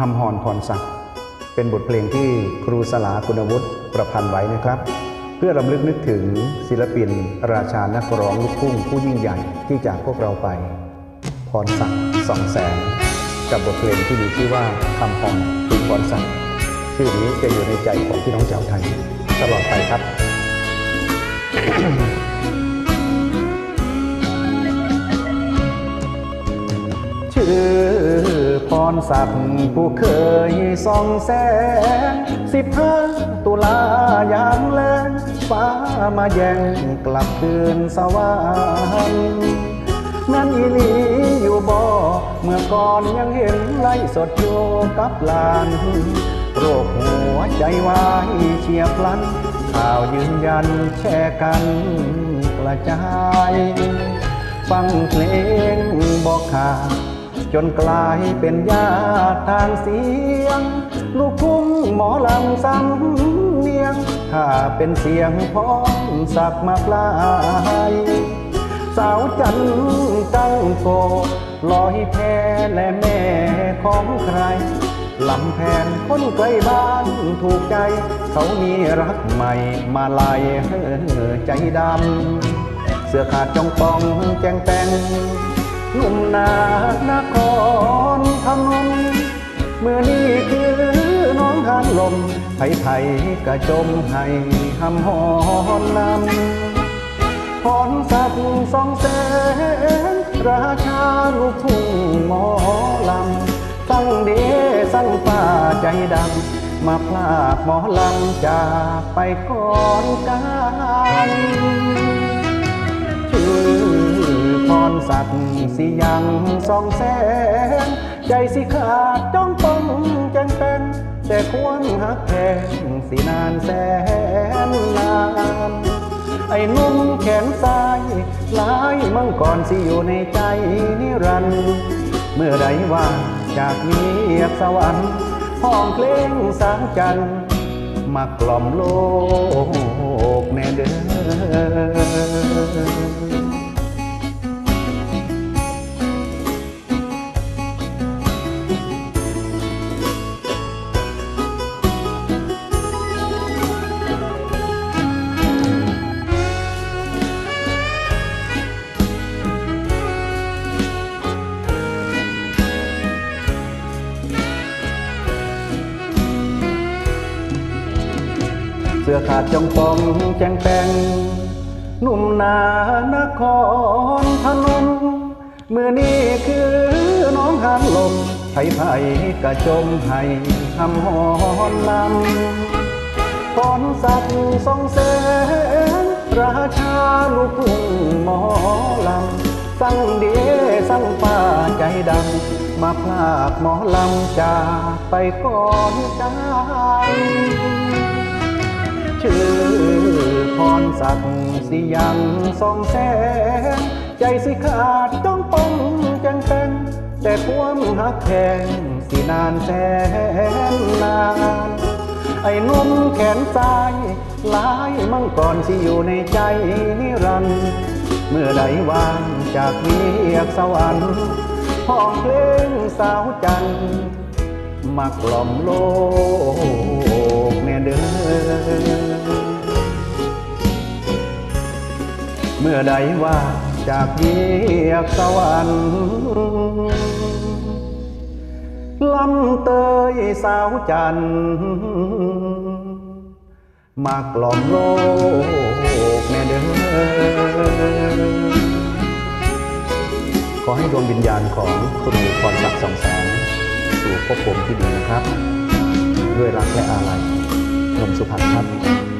หำหอนพรศักดิ์เป็นบทเพลงที่ครูสลาคุณวุฒิประพันธ์ไว้นะครับ เพื่อรำลึกนึกถึงศิลปิน ราชานักร้องลูกทุ่งผู้ยิ่งใหญ่ที่จากพวกเราไป พรศักดิ์สองแสนกับบทเพลงที่มีชื่อว่าคำพรคือพรศักดิ์ชื่อนี้จะอยู่ในใจของพี่น้องชาวไทย ตลอดไปครับ รศักดิ์ผู้เคยส่องแสงสิบห้าตุลายามแลงฟ้ามาแย่งกลับคืนสวรรค์นั่นอีหลีอยู่บ่เมื่อก่อนยังเห็นไล่สดอยู่กับลานโรคหัวใจวายเฉียบพลัน ข่าวยืนยันแชร์กันกระจาย ฟังเพลงบอกขาด จนกลายเป็นญาติทางเสียง ลูกทุ่งหมอลำซ้ำเนียง ถ้าเป็นเสียงพ้อมสักมาปลายสาวจันตั้งโกลอยแพและแม่ของใครลำแพนคนไกลบ้านถูกใจ เขามีรักใหม่มาลายเฮ้อใจดำ เสื้อขาดจองปองแจงแตง หนุ่มนานครพนมเมื่อนี้คือน้องทานลมไทยไทยกระจมให้หำหอนนำพรสักสองแสนราชาลูกทุ่งหมอลำสั่งเดสั่งป่าใจดำมาพลากหมอลำจากไปก่อนกัน พรสักดิ์สิยังสองแสนใจสิขาดจ้องป้องแจงเป็นแต่ความหักแพงสินานแสนนานไอ้นุ่มแขนซ้ายหลายมังก่อนสิอยู่ในใจนิรันดร์เมื่อใดว่าจากเงียบสวรรค์ห้องเพลงสางจันมากล่อมโลกแน่เด้อ สื้อขาดจองปองแจงแปงหนุ่มนานครพนมเมื่อนี้คือน้องหานลมไผ่ไผ่กระจมให้หำหอนลำพรสักดิ์สองแสนราชาลูกุ่งหมอลำสั่งเดสั่งป้าใจดำมาพลากหมอลำจากไปก่อนกัน ชื่อพรศักดิ์สิยังสองแสนใจสิขาดต้องป้องจังเป็นแต่ความหักแพงสินานแสนนาน ไอ้นุ่มแขนซ้ายหลายมั่งก่อนสิอยู่ในใจนิรันดร์เมื่อใดวางจากเวียกสวรรค์ห้องเพลงสาวจันทร์ มากล่อมโลกแน่เด้อเมื่อใดว่าจากเยียกสวรรค์ลำเตยสาวจันทร์มากล่อมโลกแน่เด้อขอให้ดวงวิญญาณของครูพรศักดิ์สองแสง พบผมที่ดีนะครับ ด้วยรักและอาลัยนมสุพรรณครับ